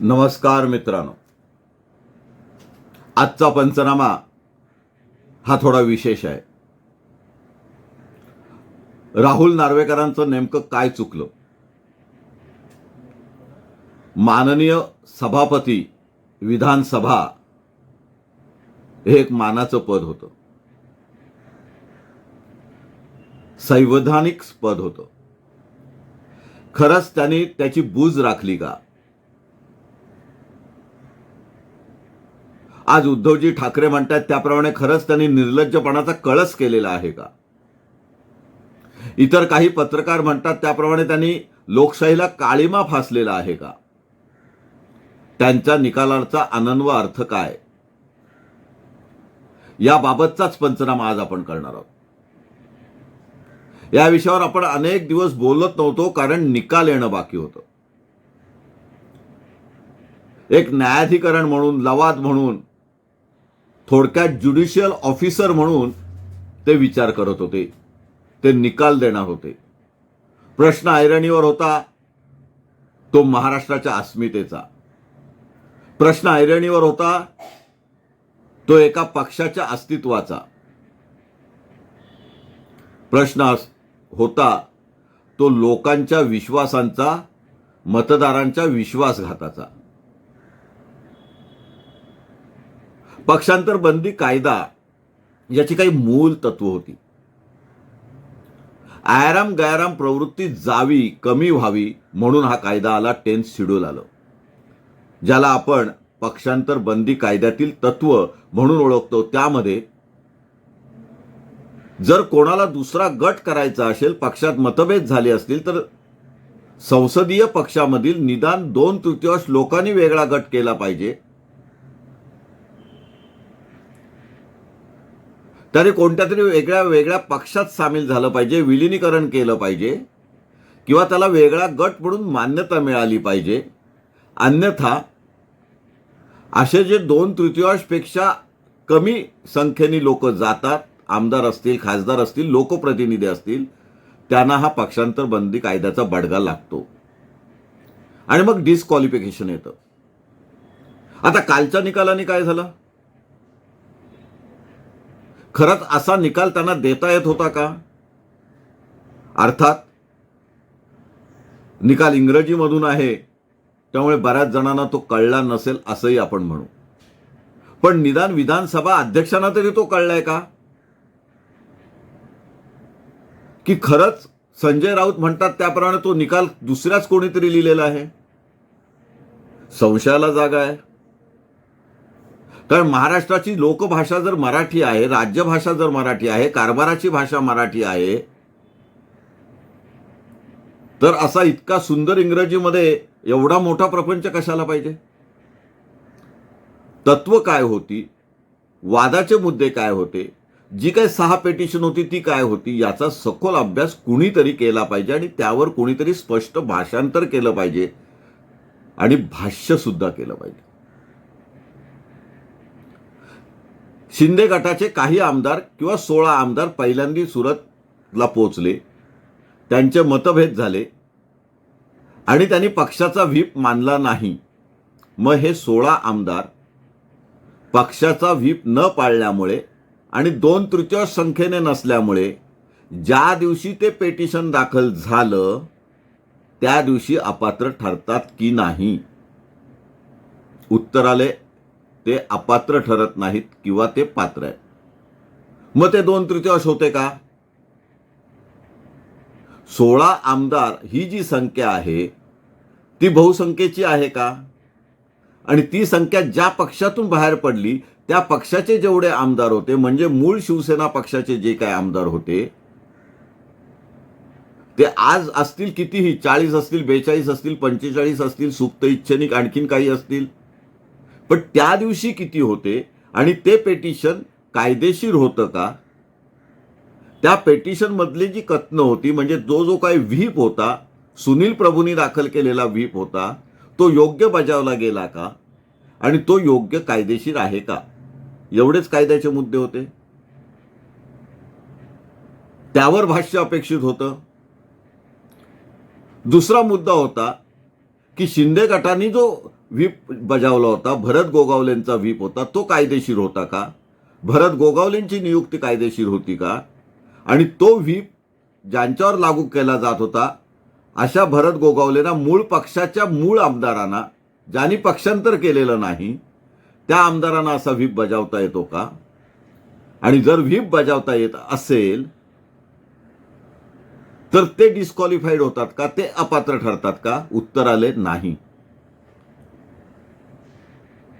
नमस्कार मित्रांनो. आजचा पंचनामा हा थोडा विशेष आहे. राहुल नार्वेकरांचं नेमकं काय चुकलं? माननीय सभापती विधानसभा हे एक मानाचं पद होतं. संवैधानिक पद होतं. खरंच त्यांनी त्याची बूज राखली का? आज उद्धवजी ठाकरे म्हणतात त्याप्रमाणे खरंच त्यांनी निर्लज्जपणाचा कळस केलेला आहे का? इतर काही पत्रकार म्हणतात त्याप्रमाणे त्यांनी लोकशाहीला काळीमा फासलेला आहे का? त्यांच्या निकालाचा अनन्व अर्थ काय? याबाबतचाच पंचनामा आज आपण करणार आहोत. या विषयावर आपण अनेक दिवस बोलत नव्हतो कारण निकाल येणं बाकी होतं. एक न्यायाधिकरण म्हणून लवाद म्हणून थोडक्यात ज्युडिशियल ऑफिसर म्हणून ते विचार करत होते. ते निकाल देणार होते. प्रश्न ऐरणीवर होता तो महाराष्ट्राच्या अस्मितेचा. प्रश्न ऐरणीवर होता तो एका पक्षाच्या अस्तित्वाचा. प्रश्न होता तो लोकांच्या विश्वासांचा मतदारांच्या विश्वासघाताचा. पक्षांतर बंदी कायदा याची काही मूल तत्व होती. आयराम गायराम प्रवृत्ती जावी कमी व्हावी म्हणून हा कायदा आला टेन्थ शेड्यूल आलं. ज्याला आपण पक्षांतर बंदी कायद्यातील तत्व म्हणून ओळखतो. त्यामध्ये जर कोणाला दुसरा गट करायचा असेल पक्षात मतभेद झाले असतील तर संसदीय पक्षामधील निदान दोन तृतीयांश लोकांनी वेगळा गट केला पाहिजे. तरी कोणत्या तरी वेगळ्या वेगळ्या पक्षात सामील झालं पाहिजे विलिनीकरण केलं पाहिजे किंवा त्याला वेगळा गट म्हणून मान्यता मिळाली पाहिजे. अन्यथा असे जे दोन तृतीयांशपेक्षा कमी संख्येने लोक जातात आमदार असतील खासदार असतील लोकप्रतिनिधी असतील त्यांना हा पक्षांतर बंदी कायद्याचा बडगा लागतो. आणि मग डिस्क्वालिफिकेशन येतं. आता कालच्या निकालाने काय झालं? खरंच असा निकाल त्यांना देता येत होता का? अर्थात निकाल इंग्रजीमधून आहे त्यामुळे बऱ्याच जणांना तो कळला नसेल असंही आपण म्हणू. पण निदान विधानसभा अध्यक्षांना तरी तो कळलाय का? की खरंच संजय राऊत म्हणतात त्याप्रमाणे तो निकाल दुसऱ्याच कोणीतरी लिहिलेला आहे? संशयाला जागा आहे. कारण महाराष्ट्राची लोकभाषा जर मराठी आहे राज्यभाषा जर मराठी आहे कारभाराची भाषा मराठी आहे तर असा इतका सुंदर इंग्रजीमध्ये एवढा मोठा प्रपंच कशाला पाहिजे? तत्व काय होती? वादाचे मुद्दे काय होते? जी काही सहा पेटिशन होती ती काय होती? याचा सखोल अभ्यास कुणीतरी केला पाहिजे आणि त्यावर कुणीतरी स्पष्ट भाषांतर केलं पाहिजे आणि भाष्य सुद्धा केलं पाहिजे. शिंदे गटाचे काही आमदार किंवा सोळा आमदार पहिल्यांदा सुरतला पोचले त्यांचे मतभेद झाले. आणि त्यांनी पक्षाचा व्हीप मानला नाही. मग हे सोळा आमदार पक्षाचा व्हीप न पाळल्यामुळे आणि दोन तृतीयांश संख्येने नसल्यामुळे ज्या दिवशी ते पेटिशन दाखल झालं त्या दिवशी अपात्र ठरतात की नाही? उत्तर आले. ते अपात्र ठरत नाहीत किंवा ते पात्र आहेत. मग ते दोन तृतीयांश होते का? सोळा आमदार ही जी संख्या आहे ती बहुसंख्येची आहे का? आणि ती संख्या ज्या पक्षातून बाहेर पडली त्या पक्षाचे जेवढे आमदार होते म्हणजे मूळ शिवसेना पक्षाचे जे काही आमदार होते ते आज असतील कितीही चाळीस असतील बेचाळीस असतील पंचेचाळीस असतील सुप्त इच्छनिक आणखीन काही असतील पण त्या दिवशी किती होते आणि ते पेटिशन कायदेशीर होतं का? त्या पेटिशनमधली जी कथनं होती म्हणजे जो जो काही व्हीप होता सुनील प्रभूंनी दाखल केलेला व्हीप होता तो योग्य बजावला गेला का? आणि तो योग्य कायदेशीर आहे का? एवढेच कायद्याचे मुद्दे होते. त्यावर भाष्य अपेक्षित होतं. दुसरा मुद्दा होता की शिंदे गटाने जो व्हीप बजावला होता भरत गोगावलेंचा व्हीप होता तो कायदेशीर होता का? भरत गोगावलेंची नियुक्ती कायदेशीर होती का? आणि तो व्हीप ज्यांच्यावर लागू केला जात होता अशा भरत गोगावलेंना मूळ पक्षाच्या मूळ आमदारांना ज्यांनी पक्षांतर केलेलं नाही त्या आमदारांना असा व्हीप बजावता येतो का? आणि जर व्हीप बजावता येत असेल तर ते डिस्क्वालिफाईड होतात का? ते अपात्र ठरतात का? उत्तर आले नाही.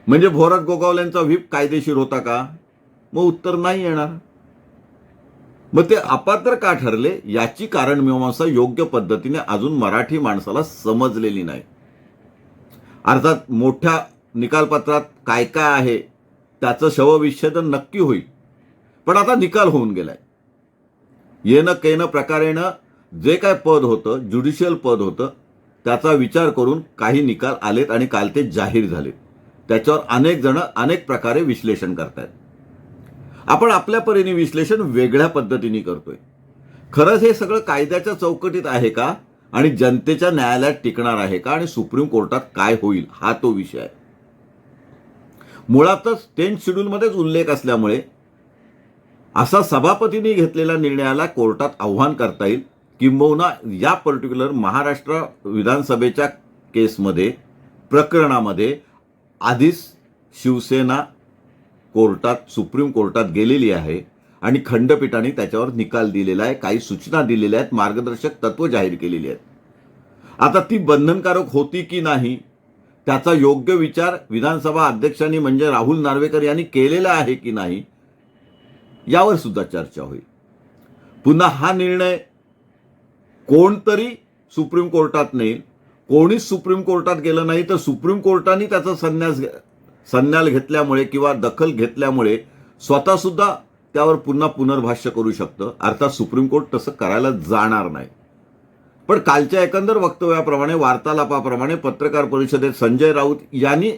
म्हणजे भोरत गोगावल्यांचा व्हीप कायदेशीर होता का? मग उत्तर नाही येणार. मग ते अपात्र का ठरले? याची कारण मीमांसा योग्य पद्धतीने अजून मराठी माणसाला समजलेली नाही. अर्थात मोठ्या निकालपत्रात काय काय आहे त्याचं शवविच्छेदन नक्की होईल. पण आता निकाल होऊन गेलाय. येणं केनं प्रकारेनं जे काय पद होतं ज्युडिशियल पद होतं त्याचा विचार करून काही निकाल आलेत आणि काल ते जाहीर झालेत. त्याच्यावर अनेक जण अनेक प्रकारे विश्लेषण करतायत. आपण आपल्या परीने विश्लेषण वेगळ्या पद्धतीने करतोय. खरंच हे सगळं कायद्याच्या चौकटीत आहे का? आणि जनतेच्या न्यायालयात टिकणार आहे का? आणि सुप्रीम कोर्टात काय होईल? हा तो विषय आहे. मुळातच टेन्थ शेड्यूलमध्येच उल्लेख असल्यामुळे असा सभापतींनी घेतलेल्या निर्णयाला कोर्टात आव्हान करता येईल. किंबहुना या पर्टिक्युलर महाराष्ट्र विधानसभेच्या केसमध्ये प्रकरणामध्ये आधीच शिवसेना कोर्टात सुप्रीम कोर्टात गेलेली आहे आणि खंडपीठाने त्याच्यावर निकाल दिलेला आहे काही सूचना दिलेल्या आहेत मार्गदर्शक तत्व जाहीर केलेली आहेत. आता ती बंधनकारक होती की नाही त्याचा योग्य विचार विधानसभा अध्यक्षांनी म्हणजे राहुल नार्वेकर यांनी केलेला आहे की नाही यावर सुद्धा चर्चा होईल. पुन्हा हा निर्णय कोणतरी सुप्रीम कोर्टात नेईल. कोणीच सुप्रीम कोर्टात गेलं नाही तर सुप्रीम कोर्टाने त्याचा संन्यास संन्याल घेतल्यामुळे किंवा दखल घेतल्यामुळे स्वतःसुद्धा त्यावर पुन्हा पुनर्भाष्य करू शकतं. अर्थात सुप्रीम कोर्ट तसं करायला जाणार नाही. पण कालच्या एकंदर वक्तव्याप्रमाणे वार्तालापाप्रमाणे पत्रकार परिषदेत संजय राऊत यांनी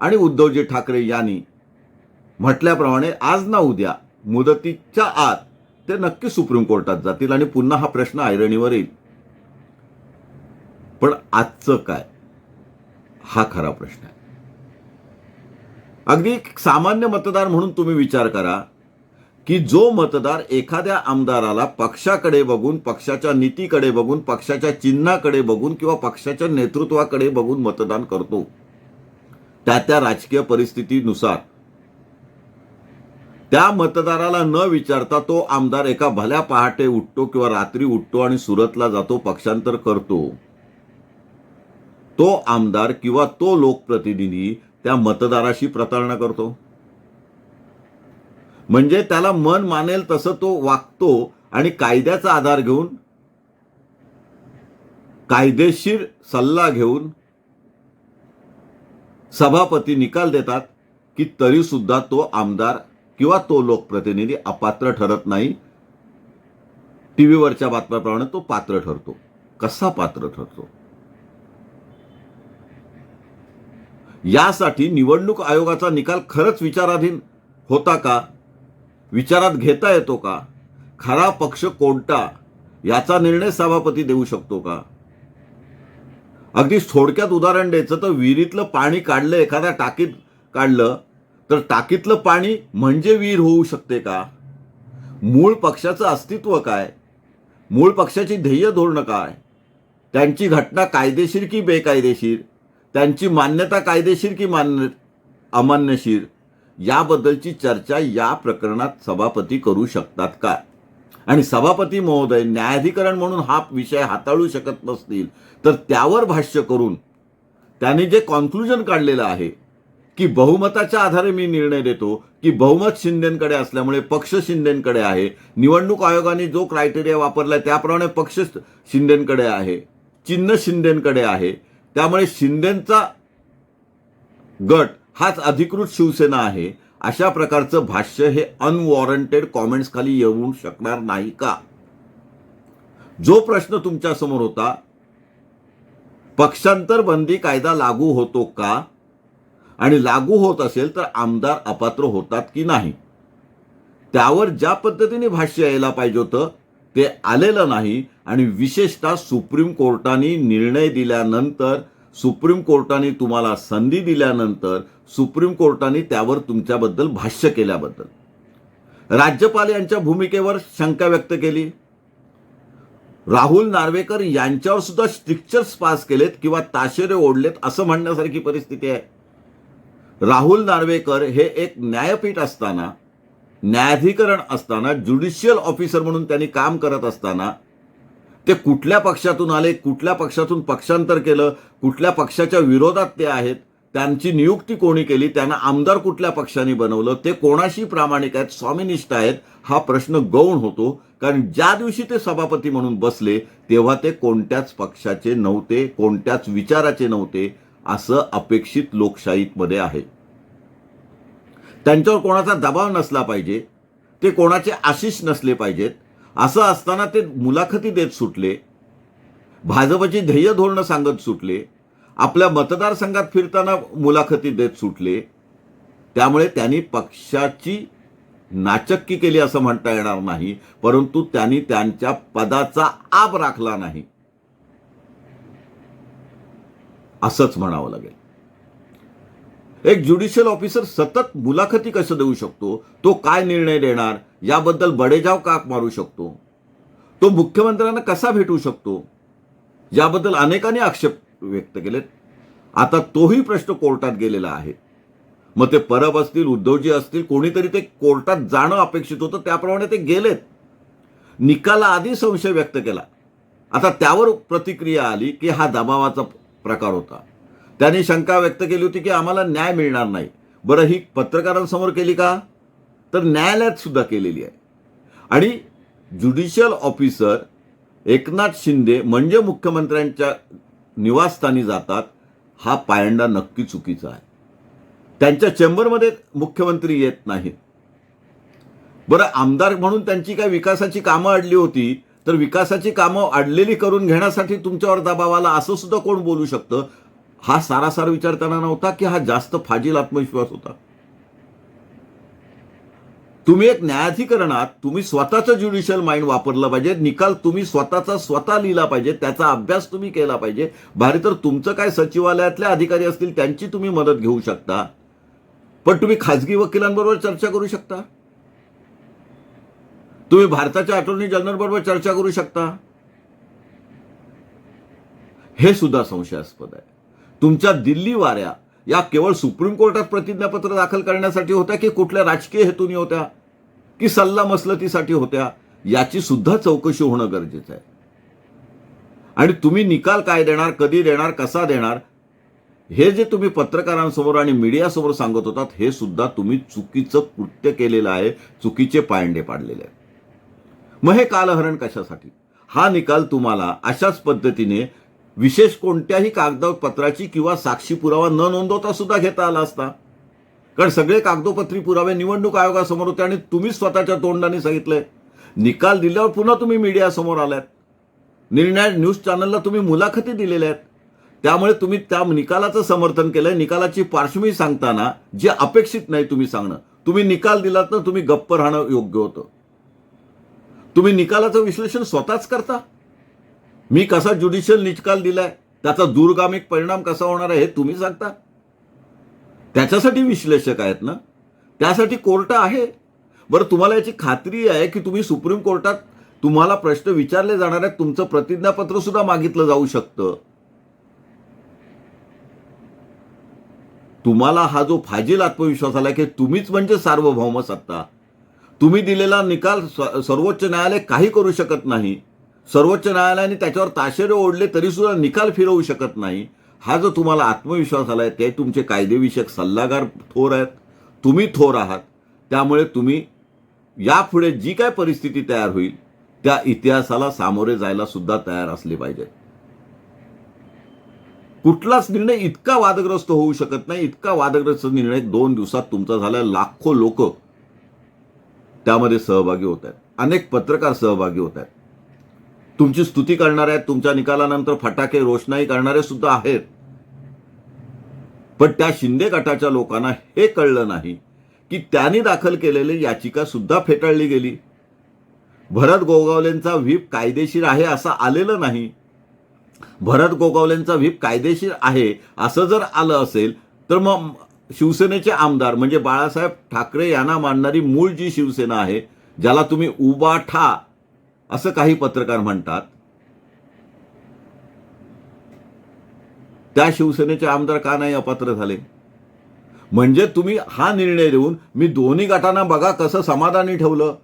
आणि उद्धवजी ठाकरे यांनी म्हटल्याप्रमाणे आज ना उद्या मुदतीच्या आत ते नक्की सुप्रीम कोर्टात जातील आणि पुन्हा हा प्रश्न ऐरणीवर येईल. पण आजचं काय? हा खरा प्रश्न आहे. अगदी एक सामान्य मतदार म्हणून तुम्ही विचार करा की जो मतदार एखाद्या आमदाराला पक्षाकडे बघून पक्षाच्या नीतीकडे बघून पक्षाच्या चिन्हाकडे बघून किंवा पक्षाच्या नेतृत्वाकडे बघून मतदान करतो त्या त्या राजकीय परिस्थितीनुसार त्या मतदाराला न विचारता तो आमदार एका भल्या पहाटे उठतो किंवा रात्री उठतो आणि सुरतला जातो पक्षांतर करतो. तो आमदार किंवा तो लोकप्रतिनिधी त्या मतदाराशी प्रतारणा करतो. म्हणजे त्याला मन मानेल तसं तो वागतो आणि कायद्याचा आधार घेऊन कायदेशीर सल्ला घेऊन सभापती निकाल देतात की तरी सुद्धा तो आमदार किंवा तो लोकप्रतिनिधी अपात्र ठरत नाही टीव्हीवरच्या बातम्याप्रमाणे तो पात्र ठरतो. कसा पात्र ठरतो? यासाठी निवडणूक आयोगाचा निकाल खरंच विचाराधीन होता का? विचारात घेता येतो का? खरा पक्ष कोणता? याचा निर्णय सभापती देऊ शकतो का? अगदी थोडक्यात उदाहरण द्यायचं तर विहिरीतलं पाणी काढलं एखाद्या टाकीत काढलं तर टाकीतलं पाणी म्हणजे विहीर होऊ शकते का? मूळ पक्षाचं अस्तित्व काय? मूळ पक्षाची ध्येय धोरणं काय? त्यांची घटना कायदेशीर की बेकायदेशीर? त्यांची मान्यता कायदेशीर की मान्य अमान्यशीर? याबद्दलची चर्चा या प्रकरणात सभापती करू शकतात का? आणि सभापती महोदय न्यायाधिकरण म्हणून हा विषय हाताळू शकत नसतील तर त्यावर भाष्य करून त्यांनी जे कॉन्क्लुजन काढलेलं आहे की बहुमताच्या आधारे मी निर्णय देतो की बहुमत शिंदेकडे असल्यामुळे पक्ष शिंदेकडे आहे. निवडणूक आयोगाने जो क्रायटेरिया वापरलाय त्याप्रमाणे पक्ष शिंदेकडे आहे. चिन्ह शिंदेकडे आहे. त्यामुळे शिंदेचा गट हाच अधिकृत शिवसेना आहे. अशा प्रकारचं भाष्य हे अनवॉरंटेड कॉमेंट्स खाली येऊ शकणार नाही का? जो प्रश्न तुमच्यासमोर होता पक्षांतर बंदी कायदा लागू होतो का? आणि लागू होत असेल तर आमदार अपात्र होतात की नाही? त्यावर ज्या पद्धतीने भाष्य यायला पाहिजे होतं ते आलेलं नाही आणि विशेषतः सुप्रीम कोर्टाने निर्णय दिल्यानंतर सुप्रीम कोर्टाने तुम्हाला संधी दिल्यानंतर सुप्रीम कोर्टाने त्यावर तुमच्याबद्दल भाष्य केल्याबद्दल. राज्यपाल यांच्या भूमिकेवर शंका व्यक्त केली. राहुल नार्वेकर यांच्यावर सुद्धा स्ट्रिक्चर्स पास केलेत किंवा ताशेरे ओढलेत असं म्हणण्यासारखी परिस्थिती आहे. राहुल नार्वेकर हे एक न्यायपीठ असताना न्यायाधिकरण असताना ज्युडिशियल ऑफिसर म्हणून त्यांनी काम करत असताना ते कुठल्या पक्षातून आले कुठल्या पक्षातून पक्षांतर केलं कुठल्या पक्षाच्या विरोधात ते आहेत त्यांची नियुक्ती कोणी केली त्यांना आमदार कुठल्या पक्षाने बनवलं ते कोणाशी प्रामाणिक आहेत स्वामीनिष्ठ आहेत हा प्रश्न गौण होतो. कारण ज्या दिवशी ते सभापती म्हणून बसले तेव्हा ते कोणत्याच पक्षाचे नव्हते कोणत्याच विचाराचे नव्हते. असं अपेक्षित लोकशाहीमध्ये आहे. त्यांच्यावर कोणाचा दबाव नसला पाहिजे ते कोणाचे आशिष नसले पाहिजेत असं असताना ते मुलाखती देत सुटले भाजपची ध्येय धोरणं सांगत सुटले आपल्या मतदारसंघात फिरताना मुलाखती देत सुटले त्यामुळे त्यांनी पक्षाची नाचक्की केली असं म्हणता येणार नाही परंतु त्यांनी त्यांच्या पदाचा आब राखला नाही. असंच म्हणावं लागेल. एक ज्युडिशियल ऑफिसर सतत मुलाखती कसं देऊ शकतो? तो काय निर्णय देणार? याबद्दल बडेजाव का मारू शकतो. तो मुख्यमंत्र्यांना कसा भेटू शकतो? याबद्दल अनेकांनी आक्षेप व्यक्त केलेत. आता तोही प्रश्न कोर्टात गेलेला आहे. मग ते परब असतील उद्धवजी असतील कोणीतरी ते कोर्टात जाणं अपेक्षित होतं त्याप्रमाणे ते गेलेत. निकाला आधी संशय व्यक्त केला. आता त्यावर प्रतिक्रिया आली की हा दबावाचा प्रकार होता. त्यांनी शंका व्यक्त केली होती की आम्हाला न्याय मिळणार नाही. बरं ही पत्रकारांसमोर केली का? तर न्यायालयात सुद्धा केलेली आहे. आणि ज्युडिशियल ऑफिसर एकनाथ शिंदे म्हणजे मुख्यमंत्र्यांच्या निवासस्थानी जातात हा पायंडा नक्की चुकीचा आहे. त्यांच्या चेंबरमध्ये मुख्यमंत्री येत नाहीत. बरं आमदार म्हणून त्यांची काय विकासाची कामं अडली होती तर विकासाची कामं अडलेली करून घेण्यासाठी तुमच्यावर दबाव आला असं सुद्धा कोण बोलू शकतं? हा सारासार विचार त्यांना नव्हता की हा जास्त फाजील आत्मविश्वास होता? तुम्ही एक न्यायाधिकरणात तुम्ही स्वतःचं ज्युडिशियल माइंड वापरलं पाहिजे निकाल तुम्ही स्वतःचा स्वतः लिहिला पाहिजे त्याचा अभ्यास तुम्ही केला पाहिजे. भारी तर तुमचं काय सचिवालयातले अधिकारी असतील त्यांची तुम्ही मदत घेऊ शकता. पण तुम्ही खाजगी वकिलांबरोबर चर्चा करू शकता? तुम्ही भारताच्या अटॉर्नी जनरल बरोबर चर्चा करू शकता. हे सुद्धा संशयास्पद आहे. तुमच्या दिल्ली वाऱ्या या केवळ सुप्रीम कोर्टात प्रतिज्ञापत्र दाखल करण्यासाठी होत्या की कुठल्या राजकीय हेतूने होत्या? की सल्ला मसलतीसाठी होत्या? याची सुद्धा चौकशी होणं गरजेचं आहे. आणि तुम्ही निकाल काय देणार कधी देणार कसा देणार? हे जे तुम्ही पत्रकारांसमोर आणि मीडियासमोर सांगत होतात हे सुद्धा तुम्ही चुकीचं कृत्य केलेलं आहे चुकीचे पायंडे पाडलेले आहेत. मग हे कालहरण कशासाठी? हा निकाल तुम्हाला अशाच पद्धतीने विशेष कोणत्याही कागदपत्राची किंवा साक्षी पुरावा न नोंदवता सुद्धा घेता आला असता? कारण सगळे कागदोपत्री पुरावे निवडणूक आयोगासमोर होते आणि तुम्ही स्वतःच्या तोंडाने सांगितलंय. निकाल दिल्यावर पुन्हा तुम्ही मीडियासमोर आलात. निर्णय न्यूज चॅनलला तुम्ही मुलाखती दिलेल्या आहेत. त्यामुळे तुम्ही त्या निकालाचं समर्थन केलंय. निकालाची पार्श्वभूमी सांगताना जे अपेक्षित नाही तुम्ही सांगणं. तुम्ही निकाल दिलात ना तुम्ही गप्प राहणं योग्य होतं. तुम्ही निकालाचं विश्लेषण स्वतःच करता? मी कसा ज्युडिशियल निकाल दिलाय? त्याचा दूरगामी परिणाम कसा होणार आहे हे तुम्ही सांगता? त्याच्यासाठी विश्लेषक आहेत ना? त्यासाठी कोर्ट आहे. बरं तुम्हाला याची खात्री आहे की तुम्ही सुप्रीम कोर्टात तुम्हाला प्रश्न विचारले जाणार आहेत. तुमचं प्रतिज्ञापत्र सुद्धा मागितलं जाऊ शकतं. तुम्हाला हा जो फाजील आत्मविश्वास आला की तुम्हीच म्हणजे सार्वभौम सत्ता. तुम्ही दिलेला निकाल स- सर्वोच्च न्यायालय काही करू शकत नाही. सर्वोच्च न्यायालयाने त्याच्यावर ताशेरे ओढले तरीसुद्धा निकाल फिरवू शकत नाही. हा जो तुम्हाला आत्मविश्वास आलाय ते तुमचे कायदेविषयक सल्लागार थोर आहेत. तुम्ही थोर आहात. त्यामुळे तुम्ही यापुढे जी काय परिस्थिती तयार होईल त्या इतिहासाला सामोरे जायला सुद्धा तयार असले पाहिजे. कुठलाच निर्णय इतका वादग्रस्त होऊ शकत नाही. इतका वादग्रस्त निर्णय दोन दिवसात तुमचा झाला. लाखो लोक त्यामध्ये सहभागी होत आहेत. अनेक पत्रकार सहभागी होत आहेत. तुमची स्तुती करणारे आहेत तुमच्या निकालानंतर फटाके रोषणाई करणारे सुद्धा आहेत. पण त्या शिंदे गटाच्या लोकांना हे कळलं नाही की त्यांनी दाखल केलेली याचिका सुद्धा फेटाळली गेली. भरत गोगावलेंचा व्हीप कायदेशीर आहे असं आलेलं नाही. भरत गोगावलेंचा व्हीप कायदेशीर आहे असं जर आलं असेल तर मग शिवसेनेचे आमदार म्हणजे बाळासाहेब ठाकरे यांना मानणारी मूळ जी शिवसेना आहे ज्याला तुम्ही उबाठा असं काही पत्रकार म्हणतात त्या शिवसेनेचे आमदार का नाही अपात्र झाले? म्हणजे तुम्ही हा निर्णय देऊन मी दोन्ही गटांना बघा कसं समाधानी ठेवलं.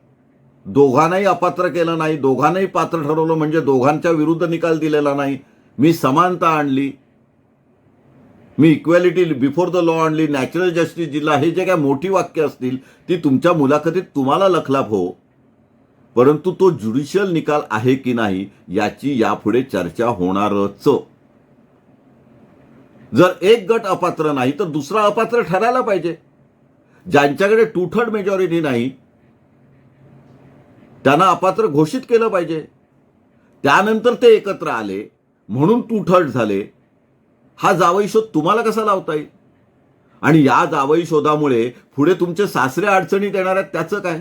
दोघांनाही अपात्र केलं नाही दोघांनाही पात्र ठरवलं म्हणजे दोघांच्या विरुद्ध निकाल दिलेला नाही. मी समानता आणली मी इक्वॅलिटी बिफोर द लॉ आणली नॅचरल जस्टिस जिल्हा हे जे काय मोठी वाक्य असतील ती तुमच्या मुलाखतीत तुम्हाला लखलाप हो. परंतु तो ज्युडिशियल निकाल आहे की नाही याची यापुढे चर्चा होणारच. जर एक गट अपात्र नाही तर दुसरा अपात्र ठरायला पाहिजे. ज्यांच्याकडे टू थर्ड मेजॉरिटी नाही त्यांना अपात्र घोषित केलं पाहिजे. त्यानंतर ते एकत्र आले म्हणून टू थर्ड झाले. हा जावई शोध तुम्हाला कसा लावता येईल? आणि या जावई शोधामुळे पुढे तुमचे सासरे अडचणीत येणार आहेत त्याचं काय?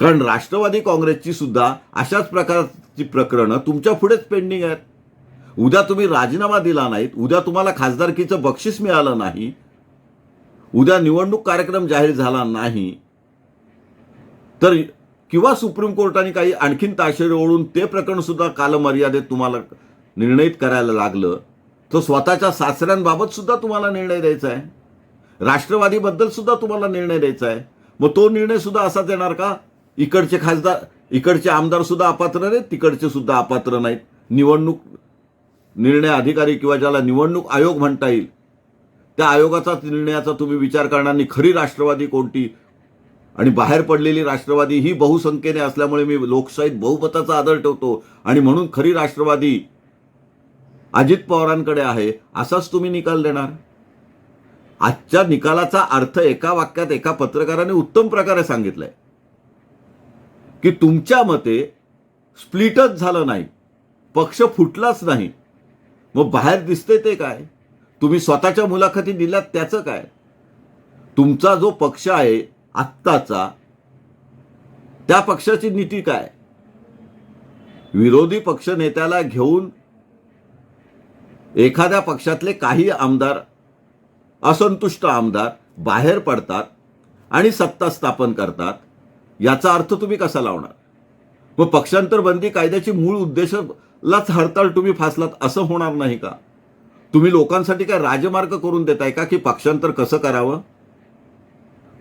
कारण राष्ट्रवादी काँग्रेसची सुद्धा अशाच प्रकारची प्रकरणं तुमच्या पुढेच पेंडिंग आहेत. उद्या तुम्ही राजीनामा दिला नाहीत उद्या तुम्हाला खासदारकीचं बक्षीस मिळालं नाही उद्या निवडणूक कार्यक्रम जाहीर झाला नाही तर किंवा सुप्रीम कोर्टाने काही आणखीन ताशेरे ओढून ते प्रकरण सुद्धा कालमर्यादेत तुम्हाला निर्णयित करायला लागलं तर स्वतःच्या सासऱ्यांबाबत सुद्धा तुम्हाला निर्णय द्यायचा आहे. राष्ट्रवादीबद्दल सुद्धा तुम्हाला निर्णय द्यायचा आहे. मग तो निर्णय सुद्धा असाच येणार का? इकडचे खासदार इकडचे आमदार सुद्धा अपात्र नाहीत तिकडचे सुद्धा अपात्र नाहीत. निवडणूक निर्णय अधिकारी किंवा ज्याला निवडणूक आयोग म्हणता येईल त्या आयोगाचा निर्णयाचा तुम्ही विचार करणार नाही. खरी राष्ट्रवादी कोणती? आणि बाहेर पडलेली राष्ट्रवादी ही बहुसंख्येने असल्यामुळे मी लोकशाहीत बहुमताचा आदर ठेवतो. आणि म्हणून खरी राष्ट्रवादी अजित पवारांकडे आहे असाच तुम्ही निकाल देणार? आजच्या निकालाचा अर्थ एका वाक्यात एका पत्रकाराने उत्तम प्रकारे सांगितलंय. की तुमच्या मते स्प्लिटच झालं नाही पक्ष फुटलाच नाही. मग बाहेर दिसते ते काय? तुम्ही स्वतःच्या मुलाखती दिल्यात त्याचं काय? तुमचा जो पक्ष आहे आत्ताचा त्या पक्षाची नीती काय? विरोधी पक्ष नेत्याला घेऊन एखाद्या पक्षातले काही आमदार असंतुष्ट आमदार बाहेर पडतात आणि सत्ता स्थापन करतात याचा अर्थ तुम्ही कसा लावणार? मग पक्षांतर बंदी कायद्याची मूळ उद्देशालाच हरताळ तुम्ही फासलात असं होणार नाही का? तुम्ही लोकांसाठी काय राजमार्ग करून देताय का की पक्षांतर कसं करावं?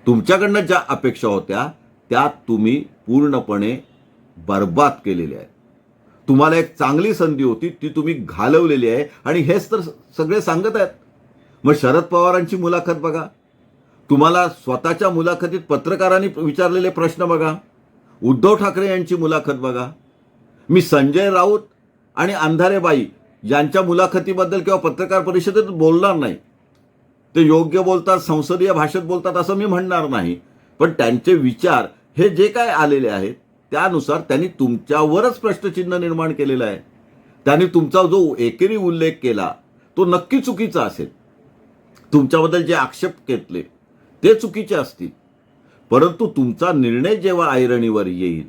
तुमच्याकडनं ज्या अपेक्षा होत्या त्या तुम्ही पूर्णपणे बर्बाद केलेल्या आहेत. तुम्हाला एक चांगली संधी होती ती तुम्ही घालवलेली आहे. आणि हेच तर सगळे सांगत आहेत. मग शरद पवारांची मुलाखत बघा. तुम्हाला स्वतःच्या मुलाखतीत पत्रकारांनी विचारलेले प्रश्न बघा. उद्धव ठाकरे यांची मुलाखत बघा. मी संजय राऊत आणि अंधारेबाई यांच्या मुलाखतीबद्दल किंवा पत्रकार परिषदेत बोलणार नाही. ते योग्य बोलतात संसदीय भाषेत बोलतात असं मी म्हणणार नाही. पण त्यांचे विचार हे जे काय आलेले आहेत त्यानुसार त्यांनी तुमच्यावरच प्रश्नचिन्ह निर्माण केलेलं आहे. त्यांनी तुमचा जो एकेरी उल्लेख केला तो नक्की चुकीचा असेल. तुमच्याबद्दल जे आक्षेप घेतले ते चुकीचे असतील. परंतु तुमचा निर्णय जेव्हा ऐरणीवर येईल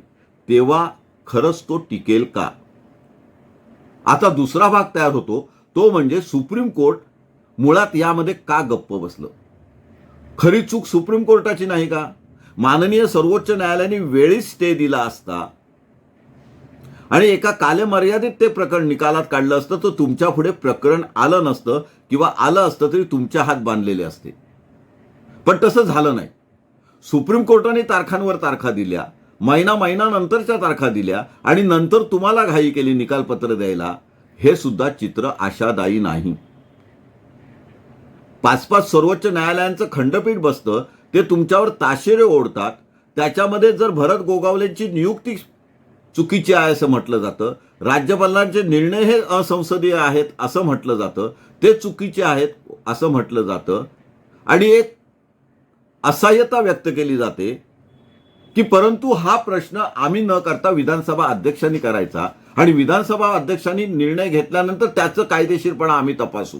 तेव्हा खरंच तो टिकेल का? आता दुसरा भाग तयार होतो तो म्हणजे सुप्रीम कोर्ट मुळात यामध्ये का गप्प बसलं? खरी चूक सुप्रीम कोर्टाची नाही का? माननीय सर्वोच्च न्यायालयाने वेळीच स्टे दिला असता. आणि एका कालमर्यादित ते प्रकरण निकालात काढलं असतं तर तुमच्यापुढे प्रकरण आलं नसतं किंवा आलं असतं तरी तुमच्या हात बांधलेले असते. पण तसं झालं नाही. सुप्रीम कोर्टाने तारखांवर तारखा दिल्या महिना महिना नंतरच्या तारखा दिल्या आणि नंतर तुम्हाला घाई केली निकालपत्र द्यायला हे सुद्धा चित्र आशादायी नाही. पाच पाच सर्वोच्च न्यायालयांचं खंडपीठ बसतं ते तुमच्यावर ताशेरे ओढतात. त्याच्यामध्ये जर भरत गोगावलेंची नियुक्ती चुकीची आहे असं म्हटलं जातं राज्यपालांचे निर्णय हे असंसदीय आहेत असं म्हटलं जातं ते चुकीचे आहेत असं म्हटलं जातं. आणि एक असहाय्यता व्यक्त केली जाते की परंतु हा प्रश्न आम्ही न करता विधानसभा अध्यक्षांनी करायचा आणि विधानसभा अध्यक्षांनी निर्णय घेतल्यानंतर त्याचं कायदेशीरपणा आम्ही तपासू.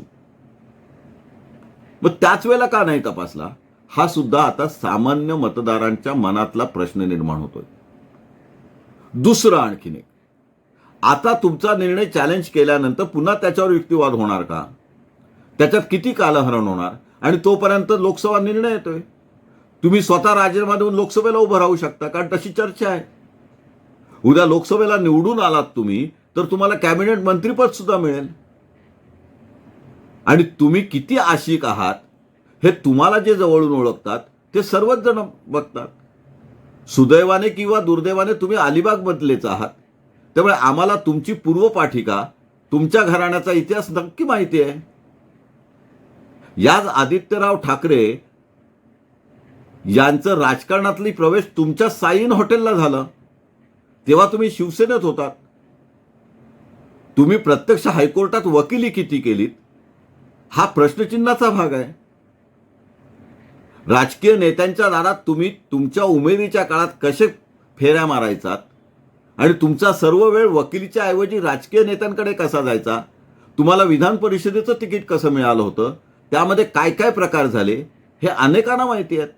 मग त्याच वेळेला का नाही तपासला? हा सुद्धा आता सामान्य मतदारांच्या मनातला प्रश्न निर्माण होतोय. दुसरं आणखीन एक. आता तुमचा निर्णय चॅलेंज केल्यानंतर पुन्हा त्याच्यावर युक्तिवाद होणार का? त्याच्यात किती कालहरण होणार? आणि तोपर्यंत लोकसभा निर्णय येतोय. तुम्ही स्वतः राजीनामा देऊन लोकसभेला उभं राहू शकता कारण तशी चर्चा आहे. उद्या लोकसभेला निवडून आलात तुम्ही तर तुम्हाला कॅबिनेट मंत्रीपद सुद्धा मिळेल. आणि तुम्ही किती आशिक आहात हे तुम्हाला जे जवळून ओळखतात ते सर्वच जण बघतात. सुदैवाने किंवा दुर्दैवाने तुम्ही अलिबागमधलेच आहात. त्यामुळे आम्हाला तुमची पूर्वपाठिका तुमच्या घराण्याचा इतिहास नक्की माहिती आहे. याच आदित्यराव ठाकरे यांचं राजकारणातली प्रवेश तुमच्या साईन हॉटेलला झालं. तेव्हा तुम्ही शिवसेनेत होतात. तुम्ही प्रत्यक्ष हायकोर्टात वकिली किती केलीत हा प्रश्नचिन्हाचा भाग आहे. राजकीय नेत्यांच्या दारात तुम्ही तुमच्या उमेदीच्या काळात कसे फेऱ्या मारायचात? आणि तुमचा सर्व वेळ वकिलीच्या ऐवजी राजकीय नेत्यांकडे कसा जायचा? तुम्हाला विधान परिषदेचं तिकीट कसं मिळालं होतं? त्यामध्ये काय काय प्रकार झाले? हे अनेकांना माहिती आहेत.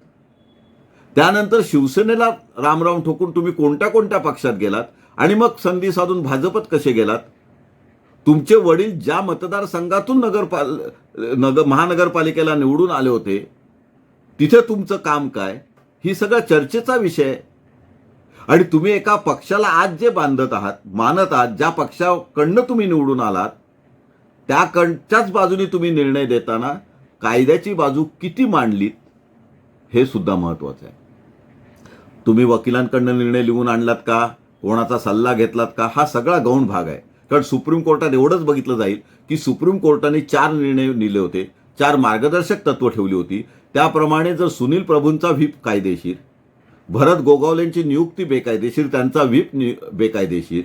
त्यानंतर शिवसेनेला रामराम ठोकून तुम्ही कोणत्या कोणत्या पक्षात गेलात? आणि मग संधी साधून भाजपत कसे गेलात? तुमचे वडील ज्या मतदारसंघातून नगरपाल नगर महानगरपालिकेला निवडून आले होते तिथे तुमचं काम काय? ही सगळं चर्चेचा विषय. आहे आणि तुम्ही एका पक्षाला आज जे बांधत आहात मानत आहात ज्या पक्षाकडनं तुम्ही निवडून आलात त्याकडच्याच बाजूने तुम्ही निर्णय देताना कायद्याची बाजू किती मांडलीत हे सुद्धा महत्वाचं आहे. तुम्ही वकिलांकडनं निर्णय लिहून आणलात का? कोणाचा सल्ला घेतलात का? हा सगळा गौण भाग आहे. कारण सुप्रीम कोर्टात एवढंच बघितलं जाईल की सुप्रीम कोर्टाने चार निर्णय दिले होते चार मार्गदर्शक तत्व ठेवली होती त्याप्रमाणे जर सुनील प्रभूंचा व्हीप कायदेशीर भरत गोगावलेंची नियुक्ती बेकायदेशीर त्यांचा व्हीप नि बेकायदेशीर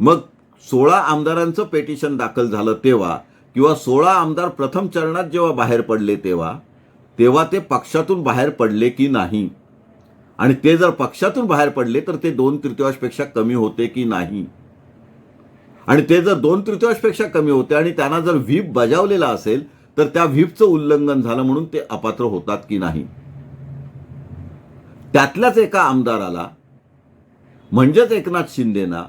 मग सोळा आमदारांचं पेटिशन दाखल झालं तेव्हा किंवा सोळा आमदार प्रथम चरणात जेव्हा बाहेर पडले तेव्हा तेव्हा ते पक्षातून बाहेर पडले की नाही? आणि ते जर पक्षातून बाहेर पडले तर ते दोन तृतीयांशपेक्षा कमी होते की नाही? आणि ते जर दोन तृतीयांशपेक्षा कमी होते आणि त्यांना जर व्हीप बजावलेला असेल तर त्या व्हीपचं उल्लंघन झालं म्हणून ते अपात्र होतात की नाही? त्यातल्याच एका आमदाराला म्हणजेच एकनाथ शिंदेना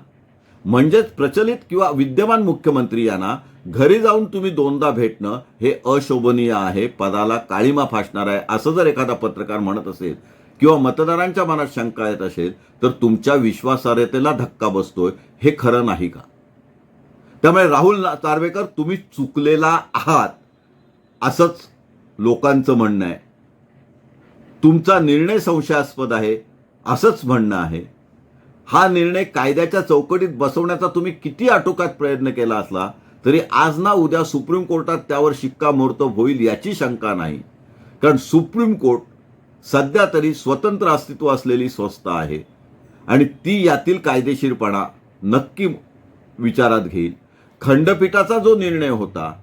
म्हणजेच प्रचलित किंवा विद्यमान मुख्यमंत्री यांना घरी जाऊन तुम्ही दोनदा भेटणं हे अशोभनीय आहे पदाला काळीमा फासणार आहे असं जर एखादा पत्रकार म्हणत असेल किंवा मतदारांच्या मनात शंका येत असेल तर तुमच्या विश्वासार्हतेला धक्का बसतोय हे खरं नाही का? त्यामुळे राहुल तारवेकर तुम्ही चुकलेला आहात. असंच लोकांचं म्हणणं आहे. तुमचा निर्णय संशयास्पद आहे असंच म्हणणं आहे. हा निर्णय कायद्याच्या चौकटीत बसवण्याचा तुम्ही किती आटोकात प्रयत्न केला असला तरी आज ना उद्या सुप्रीम कोर्टात त्यावर शिक्कामोर्तब होईल याची शंका नाही. कारण सुप्रीम कोर्ट सध्या तरी स्वतंत्र अस्तित्व असलेली संस्था आहे. आणि ती यातील कायदेशीरपणा नक्की विचारात घेईल. खंडपीठाचा जो निर्णय होता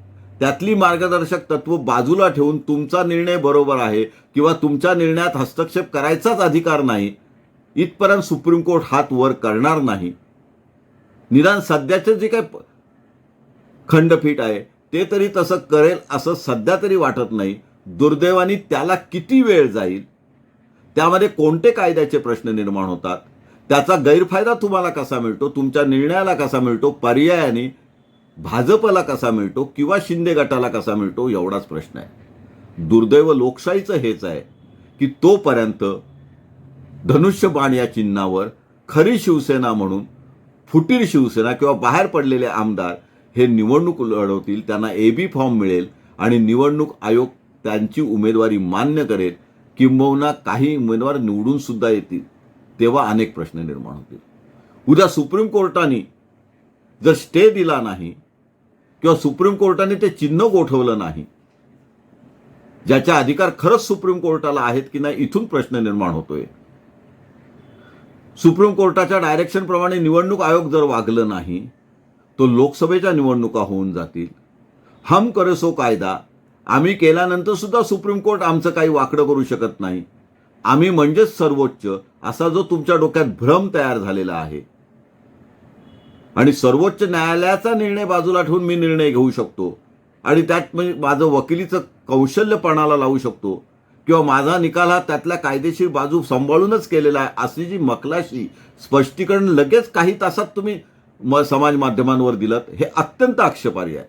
त्यातली मार्गदर्शक तत्व बाजूला ठेवून तुमचा निर्णय बरोबर आहे किंवा तुमच्या निर्णयात हस्तक्षेप करायचाच अधिकार नाही इथपर्यंत सुप्रीम कोर्ट हात वर करणार नाही. निदान सध्याचे जे काही खंडपीठ आहे ते तरी तसं करेल असं सध्या तरी वाटत नाही. दुर्दैवानी त्याला किती वेळ जाईल? त्यामध्ये कोणते कायद्याचे प्रश्न निर्माण होतात? त्याचा गैरफायदा तुम्हाला कसा मिळतो? तुमच्या निर्णयाला कसा मिळतो? पर्यायाने भाजपला कसा मिळतो किंवा शिंदे गटाला कसा मिळतो एवढाच प्रश्न आहे. दुर्दैव लोकशाहीचं हेच आहे की तोपर्यंत धनुष्यबाण या चिन्हावर खरी शिवसेना म्हणून फुटीर शिवसेना किंवा बाहेर पडलेले आमदार हे निवडणूक लढवतील त्यांना ए बी फॉर्म मिळेल आणि निवडणूक आयोग त्यांची उमेदवारी मान्य करेल किंबहुना काही उमेदवार निवडून सुद्धा येतील तेव्हा अनेक प्रश्न निर्माण होतील. उद्या सुप्रीम कोर्टाने जर स्टे दिला नाही किंवा सुप्रीम कोर्टाने ते चिन्ह गोठवलं नाही. ज्याचे अधिकार खरंच सुप्रीम कोर्टाला आहेत की नाही इथून प्रश्न निर्माण होतोय. सुप्रीम कोर्टाच्या डायरेक्शनप्रमाणे निवडणूक आयोग जर वागलं नाही तो लोकसभेच्या निवडणुका होऊन जातील. हम करे सो कायदा. आम्ही केल्यानंतर सुद्धा सुप्रीम कोर्ट आमचं काही वाकडं करू शकत नाही. आम्ही म्हणजेच सर्वोच्च असा जो तुमच्या डोक्यात भ्रम तयार झालेला आहे. आणि सर्वोच्च न्यायालयाचा निर्णय बाजूला ठेवून मी निर्णय घेऊ शकतो. आणि त्यात म्हणजे माझं वकिलीचं कौशल्य पणाला लावू शकतो. किंवा माझा निकाल हा त्यातल्या कायदेशीर बाजू सांभाळूनच केलेला आहे अशी जी मकलाशी स्पष्टीकरण लगेच काही तासात तुम्ही म समाज माध्यमांवर दिलं हे अत्यंत आक्षेपार्ह आहे.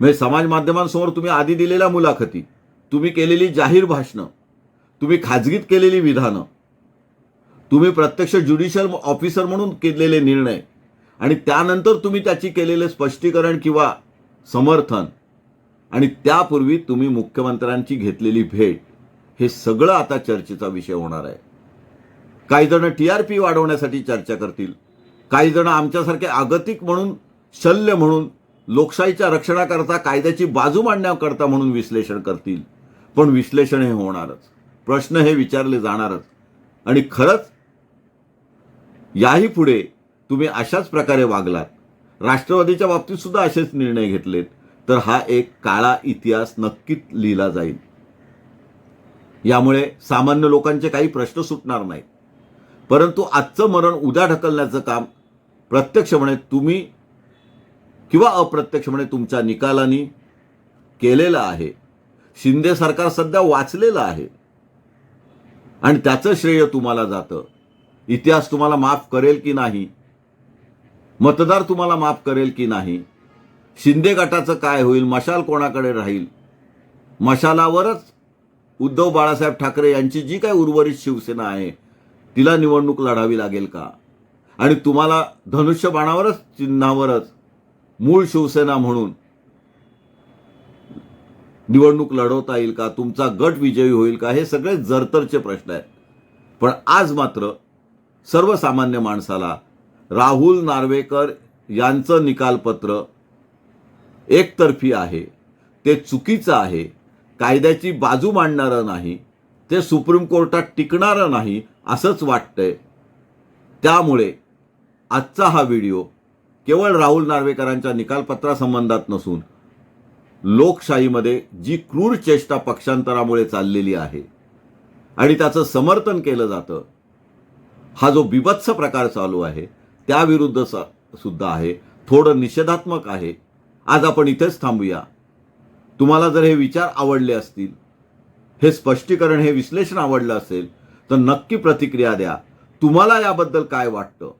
म्हणजे समाज माध्यमांसमोर तुम्ही आधी दिलेल्या मुलाखती तुम्ही केलेली जाहीर भाषणं तुम्ही खाजगीत केलेली विधानं तुम्ही प्रत्यक्ष ज्युडिशियल ऑफिसर म्हणून केलेले निर्णय आणि त्यानंतर तुम्ही त्याची केलेले स्पष्टीकरण किंवा समर्थन. आणि त्यापूर्वी तुम्ही मुख्यमंत्र्यांची घेतलेली भेट हे सगळं आता चर्चेचा विषय होणार आहे. काही जण टी आर पी वाढवण्यासाठी चर्चा करतील. काही जण आमच्यासारखे आगतिक म्हणून शल्य म्हणून लोकशाहीच्या रक्षणाकरता कायद्याची बाजू मांडण्याकरता म्हणून विश्लेषण करतील. पण विश्लेषण हे होणारच. प्रश्न हे विचारले जाणारच. आणि खरंच याही पुढे तुम्ही अशाच प्रकारे वागलात. राष्ट्रवादीच्या बाबतीत सुद्धा असेच निर्णय घेतलेत. तर हा एक काळा इतिहास नक्कीच लिहिला जाईल. यामुळे सामान्य लोकांचे काही प्रश्न सुटणार नाहीत. परंतु आजचं मरण उद्या ढकलण्याचं काम प्रत्यक्षपणे तुम्ही किंवा अप्रत्यक्षपणे तुमच्या निकालानी केलेलं आहे. शिंदे सरकार सध्या वाचलेलं आहे. आणि त्याचं श्रेय तुम्हाला जातं. इतिहास तुम्हाला माफ करेल की नाही मतदार तुम्हाला माफ करेल की नाही? शिंदे गटाचं काय होईल? मशाल कोणाकडे राहील? मशालावरच उद्धव बाळासाहेब ठाकरे यांची जी काय उर्वरित शिवसेना आहे तिला निवडणूक लढावी लागेल का? आणि तुम्हाला धनुष्यबाणावरच चिन्हावरच मूळ शिवसेना म्हणून निवडणूक लढवता येईल का? तुमचा गट विजयी होईल का? हे सगळे जरतरचे प्रश्न आहेत. पण आज मात्र सर्वसामान्य माणसाला राहुल नार्वेकर यांचं निकालपत्र एकतर्फी आहे. ते चुकीचं आहे. कायद्याची बाजू मांडणारं नाही. ते सुप्रीम कोर्टात टिकणारं नाही असंच वाटतंय. त्यामुळे आजचा हा व्हिडिओ केवळ राहुल नार्वेकरांच्या निकालपत्रासंबंधात नसून लोकशाहीमध्ये जी क्रूर चेष्टा पक्षांतरामुळे चाललेली आहे आणि त्याचं समर्थन केलं जातं हा जो बिभत्स प्रकार चालू आहे त्याविरुद्ध स- सुद्धा आहे. थोडं निषेधात्मक आहे. आज आपण इथेच थांबूया. तुम्हाला जर हे विचार आवडले असतील हे स्पष्टीकरण हे विश्लेषण आवडलं असेल तर नक्की प्रतिक्रिया द्या. तुम्हाला याबद्दल काय वाटतं?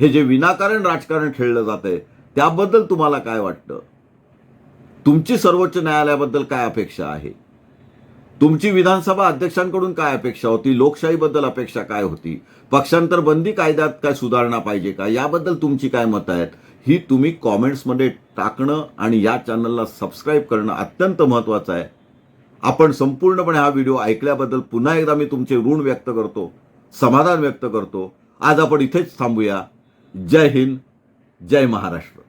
हे जे विनाकारण राजकारण खेळलं जात आहे त्याबद्दल तुम्हाला काय वाटतं? तुमची सर्वोच्च न्यायालयाबद्दल काय अपेक्षा आहे? तुमची विधानसभा अध्यक्षांकडून काय अपेक्षा होती? लोकशाहीबद्दल अपेक्षा काय होती? पक्षांतर बंदी कायद्यात काय सुधारणा पाहिजे का? याबद्दल तुमची काय मतं आहेत? ही तुम्ही कॉमेंट्समध्ये टाकणं आणि या चॅनलला सबस्क्राईब करणं अत्यंत महत्त्वाचं आहे. आपण संपूर्णपणे हा व्हिडिओ ऐकल्याबद्दल पुन्हा एकदा मी तुमचे ऋण व्यक्त करतो समाधान व्यक्त करतो. आज आपण इथेच थांबूया. जय हिंद जय महाराष्ट्र.